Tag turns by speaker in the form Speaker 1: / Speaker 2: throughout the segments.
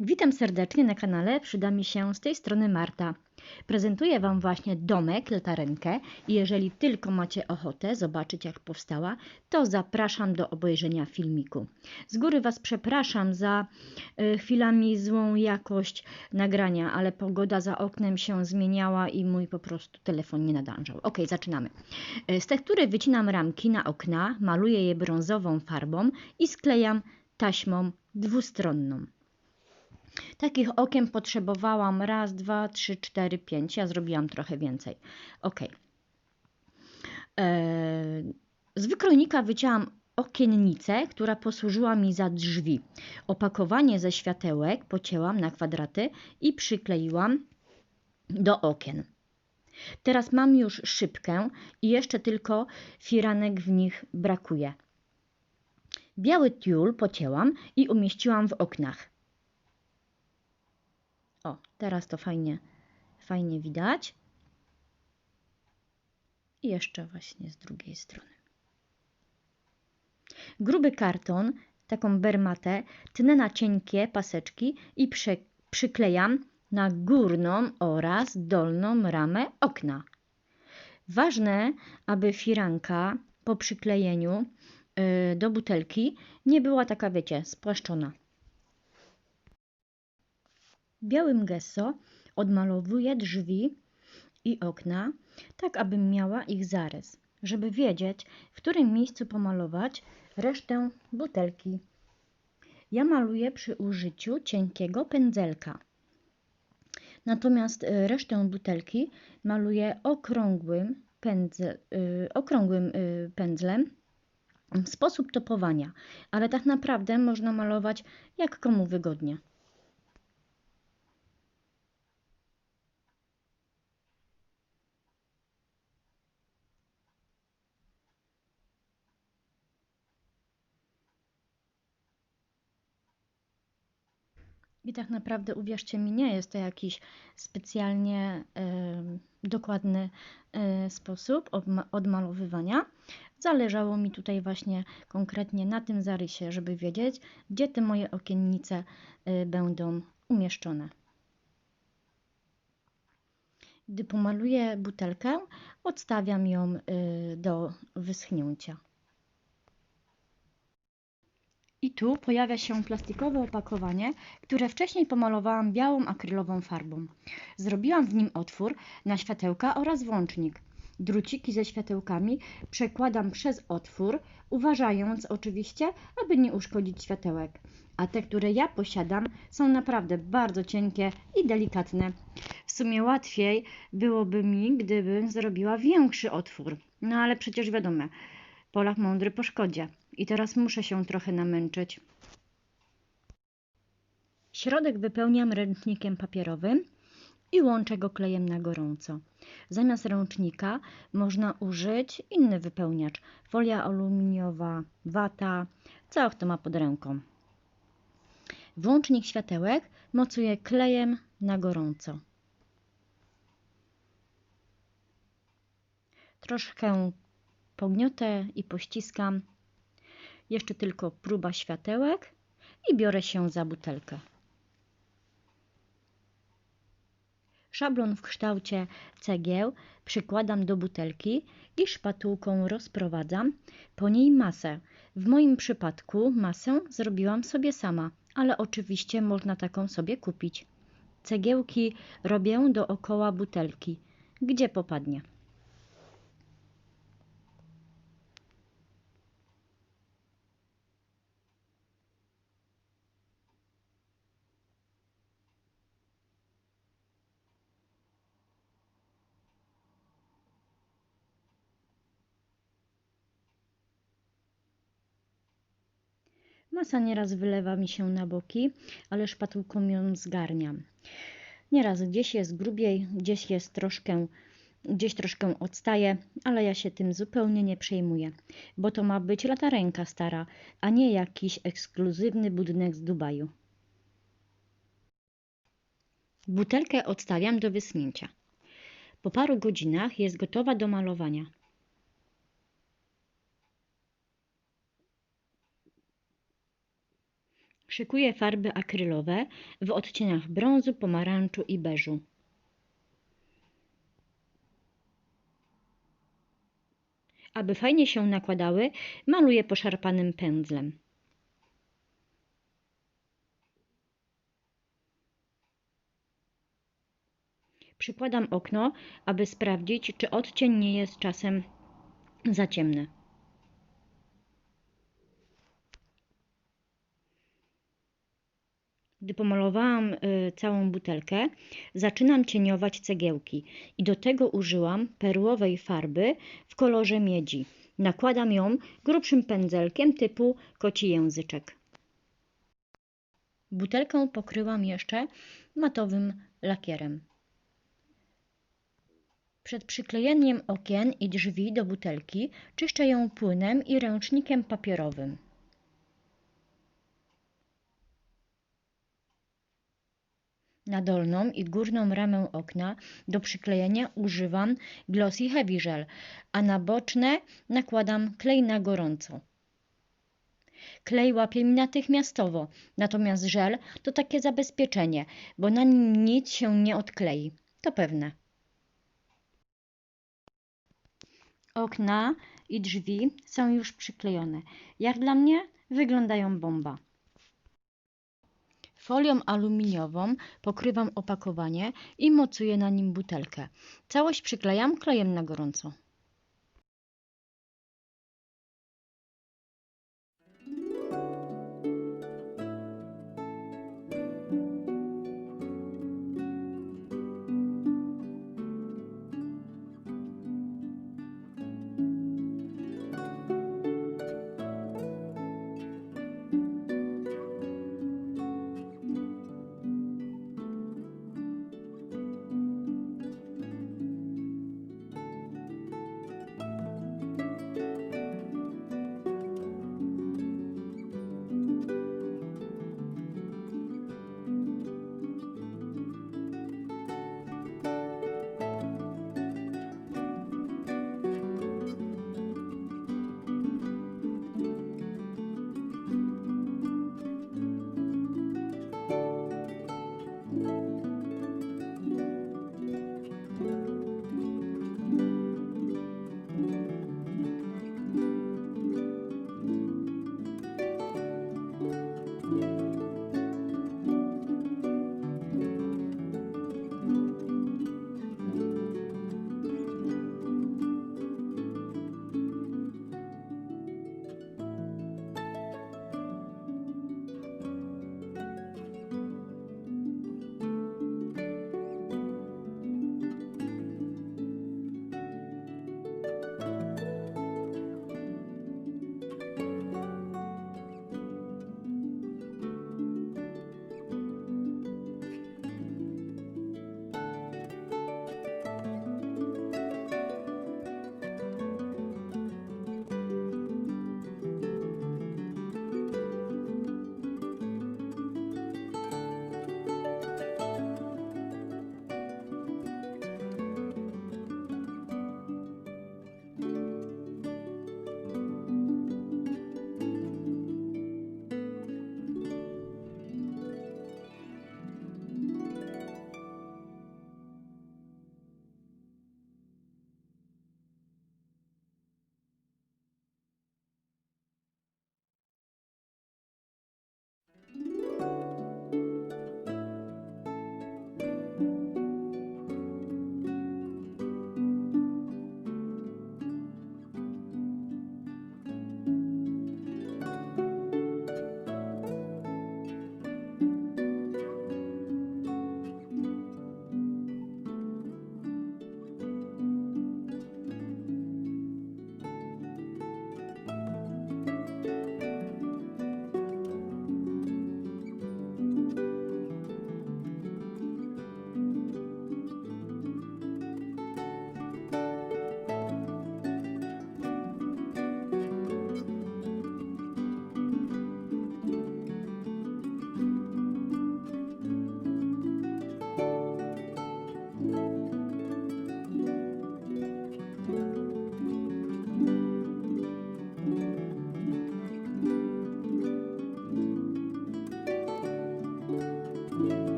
Speaker 1: Witam serdecznie na kanale Przyda mi się z tej strony Marta. Prezentuję Wam właśnie domek, latarenkę i jeżeli tylko macie ochotę zobaczyć jak powstała, to zapraszam do obejrzenia filmiku. Z góry Was przepraszam za y, chwilami złą jakość nagrania, ale pogoda za oknem się zmieniała i mój po prostu telefon nie nadążał. Ok, zaczynamy. Y, Z tektury wycinam ramki na okna, maluję je brązową farbą i sklejam taśmą dwustronną. Takich okien potrzebowałam raz, dwa, trzy, cztery, pięć. Ja zrobiłam trochę więcej. Ok. Eee, z wykrojnika wycięłam okiennicę, która posłużyła mi za drzwi. Opakowanie ze światełek pocięłam na kwadraty i przykleiłam do okien. Teraz mam już szybkę i jeszcze tylko firanek w nich brakuje. Biały tiul pocięłam i umieściłam w oknach. Teraz to fajnie, fajnie widać. I jeszcze właśnie z drugiej strony. Gruby karton, taką bermatę, tnę na cienkie paseczki i przy, przyklejam na górną oraz dolną ramę okna. Ważne, aby firanka po przyklejeniu yy, do butelki nie była taka, wiecie, spłaszczona. Białym gesso odmalowuję drzwi i okna, tak abym miała ich zarys, żeby wiedzieć, w którym miejscu pomalować resztę butelki. Ja maluję przy użyciu cienkiego pędzelka. Natomiast y, resztę butelki maluję okrągłym, pędzel, yy, okrągłym yy, pędzlem. Sposób topowania, ale tak naprawdę można malować jak komu wygodnie. I tak naprawdę, uwierzcie mi, nie jest to jakiś specjalnie y, dokładny y, sposób odma- odmalowywania. Zależało mi tutaj właśnie konkretnie na tym zarysie, żeby wiedzieć, gdzie te moje okiennice y, będą umieszczone. Gdy pomaluję butelkę, odstawiam ją y, do wyschnięcia. I tu pojawia się plastikowe opakowanie, które wcześniej pomalowałam białą akrylową farbą. Zrobiłam w nim otwór na światełka oraz włącznik. Druciki ze światełkami przekładam przez otwór, uważając oczywiście, aby nie uszkodzić światełek. A te, które ja posiadam, są naprawdę bardzo cienkie i delikatne. W sumie łatwiej byłoby mi, gdybym zrobiła większy otwór. No ale przecież wiadomo, Polak mądry po szkodzie. I teraz muszę się trochę namęczyć. Środek wypełniam ręcznikiem papierowym i łączę go klejem na gorąco. Zamiast ręcznika można użyć inny wypełniacz. Folia aluminiowa, wata, co kto ma pod ręką. Włącznik światełek mocuję klejem na gorąco. Troszkę pogniotę i pościskam. Jeszcze tylko próba światełek i biorę się za butelkę. Szablon w kształcie cegieł przykładam do butelki i szpatułką rozprowadzam po niej masę. W moim przypadku masę zrobiłam sobie sama, ale oczywiście można taką sobie kupić. Cegiełki robię dookoła butelki, gdzie popadnie. Masa nieraz wylewa mi się na boki, ale szpatułką ją zgarniam. Nieraz gdzieś jest grubiej, gdzieś jest troszkę, gdzieś troszkę odstaje, ale ja się tym zupełnie nie przejmuję, bo to ma być latarenka stara, a nie jakiś ekskluzywny budynek z Dubaju. Butelkę odstawiam do wyschnięcia. Po paru godzinach jest gotowa do malowania. Szykuję farby akrylowe w odcieniach brązu, pomarańczu i beżu. Aby fajnie się nakładały, maluję poszarpanym pędzlem. Przykładam okno, aby sprawdzić, czy odcień nie jest czasem za ciemny. Gdy pomalowałam y, całą butelkę, zaczynam cieniować cegiełki i do tego użyłam perłowej farby w kolorze miedzi. Nakładam ją grubszym pędzelkiem typu koci języczek. Butelkę pokryłam jeszcze matowym lakierem. Przed przyklejeniem okien i drzwi do butelki czyszczę ją płynem i ręcznikiem papierowym. Na dolną i górną ramę okna do przyklejenia używam Glossy Heavy Gel, a na boczne nakładam klej na gorąco. Klej łapie mi natychmiastowo, natomiast żel to takie zabezpieczenie, bo na nim nic się nie odklei. To pewne. Okna i drzwi są już przyklejone. Jak dla mnie wyglądają bomba. Folią aluminiową pokrywam opakowanie i mocuję na nim butelkę. Całość przyklejam klejem na gorąco.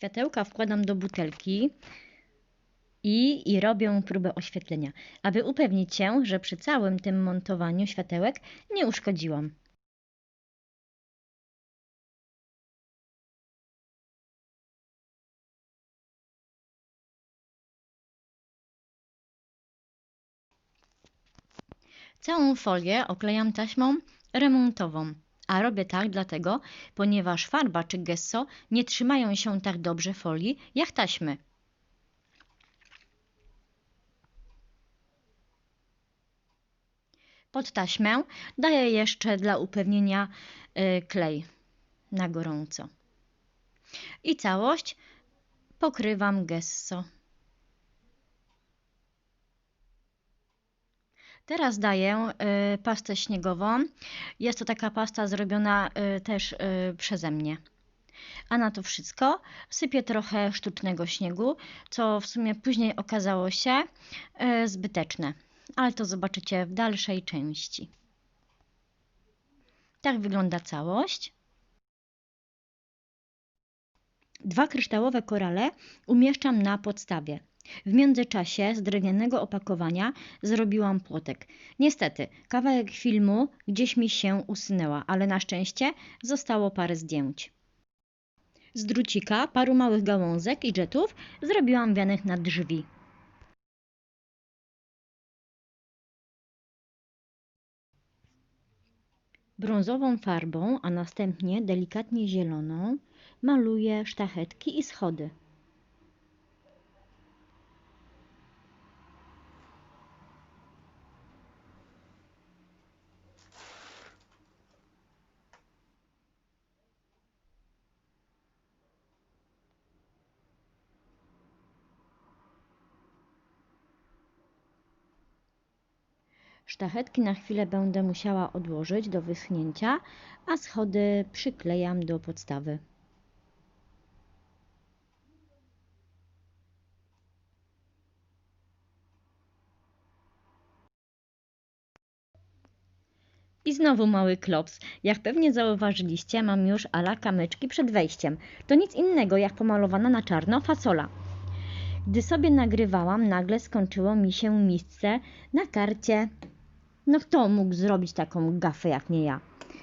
Speaker 1: Światełka wkładam do butelki i, i robię próbę oświetlenia, aby upewnić się, że przy całym tym montowaniu światełek nie uszkodziłam. Całą folię oklejam taśmą remontową. A robię tak dlatego, ponieważ farba czy gesso nie trzymają się tak dobrze folii jak taśmy. Pod taśmę daję jeszcze dla upewnienia y, klej na gorąco. I całość pokrywam gesso. Teraz daję y, pastę śniegową. Jest to taka pasta zrobiona y, też y, przeze mnie. A na to wszystko sypię trochę sztucznego śniegu, co w sumie później okazało się zbyteczne. Ale to zobaczycie w dalszej części. Tak wygląda całość. Dwa kryształowe korale umieszczam na podstawie. W międzyczasie z drewnianego opakowania zrobiłam płotek. Niestety, kawałek filmu gdzieś mi się usunęła, ale na szczęście zostało parę zdjęć. Z drucika, paru małych gałązek i jetów zrobiłam wianek na drzwi. Brązową farbą, a następnie delikatnie zieloną maluję sztachetki i schody. Sztachetki na chwilę będę musiała odłożyć do wyschnięcia, a schody przyklejam do podstawy. I znowu mały klops. Jak pewnie zauważyliście, mam już ala kamyczki przed wejściem. To nic innego jak pomalowana na czarno fasola. Gdy sobie nagrywałam, nagle skończyło mi się miejsce na karcie. No kto mógł zrobić taką gafę jak nie ja?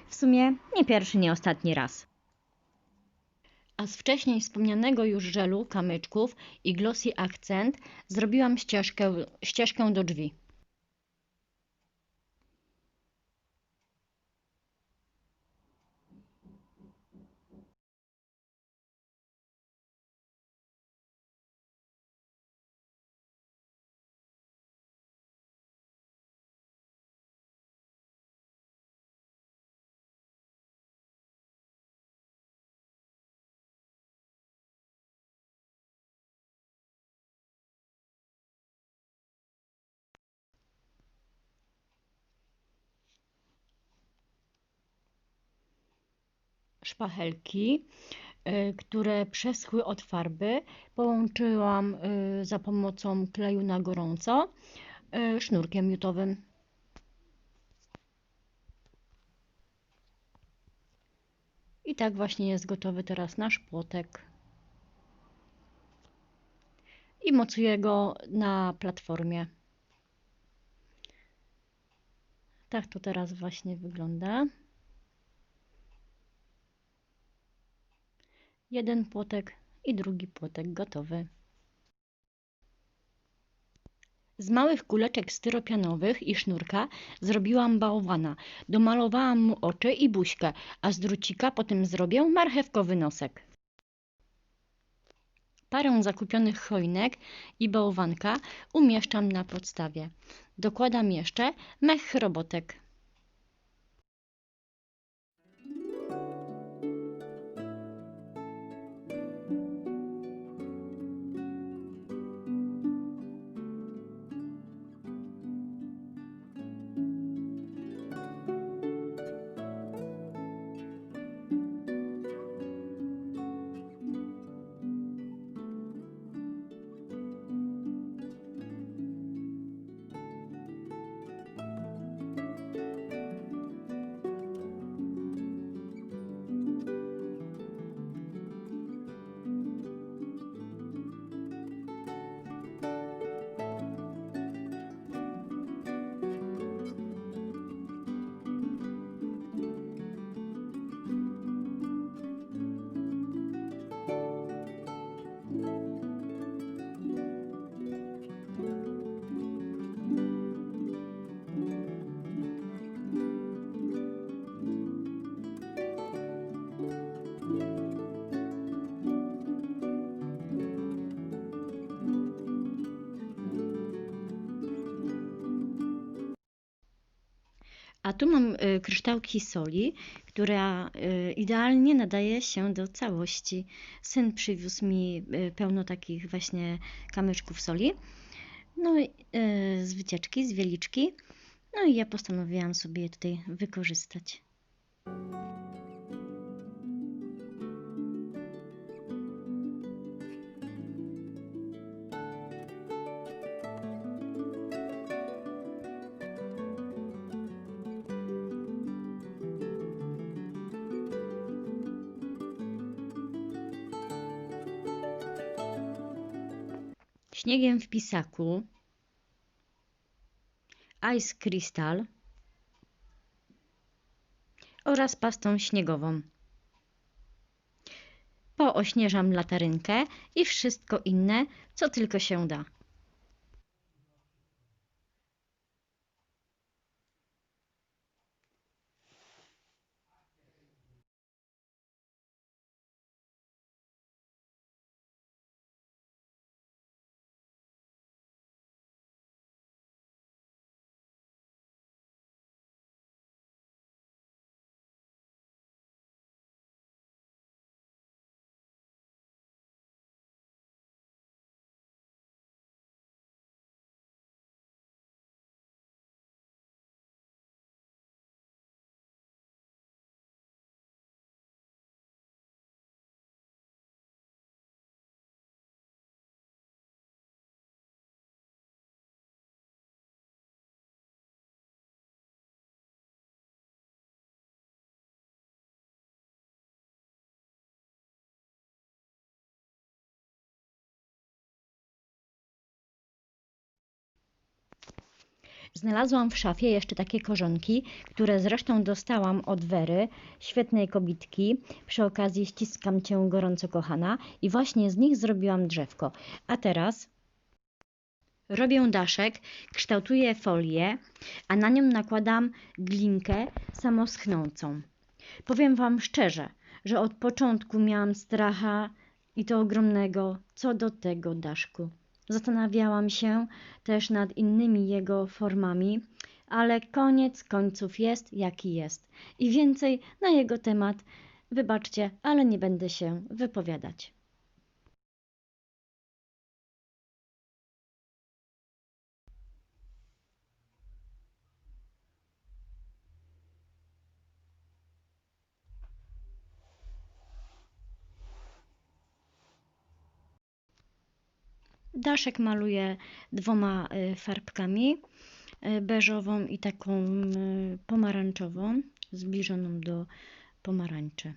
Speaker 1: W sumie nie pierwszy, nie ostatni raz. A z wcześniej wspomnianego już żelu, kamyczków i glossy akcent zrobiłam ścieżkę, ścieżkę do drzwi. Szpachelki, y, które przeschły od farby. Połączyłam y, za pomocą kleju na gorąco y, sznurkiem miotowym. I tak właśnie jest gotowy teraz nasz płotek. I mocuję go na platformie. Tak to teraz właśnie wygląda. Jeden płotek i drugi płotek gotowy. Z małych kuleczek styropianowych i sznurka zrobiłam bałwana. Domalowałam mu oczy i buźkę, a z drucika potem zrobię marchewkowy nosek. Parę zakupionych choinek i bałwanka umieszczam na podstawie. Dokładam jeszcze mech robotek. Tu mam y, kryształki soli, która y, idealnie nadaje się do całości. Syn przywiózł mi y, pełno takich właśnie kamyczków soli. No z wycieczki, z wieliczki. No i ja postanowiłam sobie je tutaj wykorzystać. Śniegiem w pisaku, Ice Crystal oraz pastą śniegową. Poośnieżam latarynkę i wszystko inne, co tylko się da. Znalazłam w szafie jeszcze takie korzonki, które zresztą dostałam od Wery, świetnej kobitki. Przy okazji ściskam Cię gorąco kochana i właśnie z nich zrobiłam drzewko. A teraz robię daszek, kształtuję folię, a na nią nakładam glinkę samoschnącą. Powiem Wam szczerze, że od początku miałam stracha i to ogromnego co do tego daszku. Zastanawiałam się też nad innymi jego formami, ale koniec końców jest jaki jest. I więcej na jego temat, wybaczcie, ale nie będę się wypowiadać. Daszek maluję dwoma y, farbkami, y, beżową i taką y, pomarańczową, zbliżoną do pomarańczy.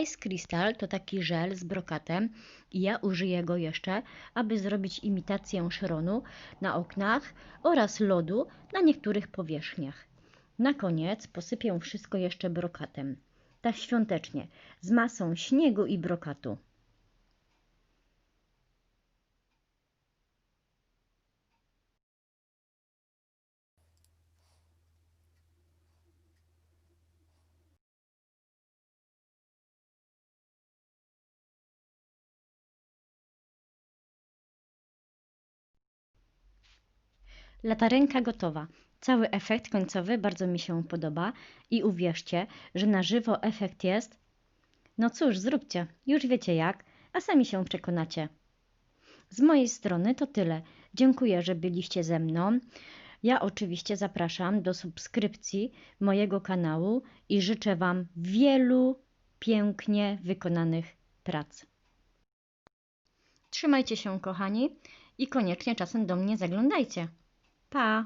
Speaker 1: Ice Crystal to taki żel z brokatem i ja użyję go jeszcze, aby zrobić imitację szronu na oknach oraz lodu na niektórych powierzchniach. Na koniec posypię wszystko jeszcze brokatem. Tak świątecznie, z masą śniegu i brokatu. Latarenka gotowa. Cały efekt końcowy bardzo mi się podoba i uwierzcie, że na żywo efekt jest. No cóż, zróbcie, już wiecie jak, a sami się przekonacie. Z mojej strony to tyle. Dziękuję, że byliście ze mną. Ja oczywiście zapraszam do subskrypcji mojego kanału i życzę Wam wielu pięknie wykonanych prac. Trzymajcie się, kochani, i koniecznie czasem do mnie zaglądajcie. Pa!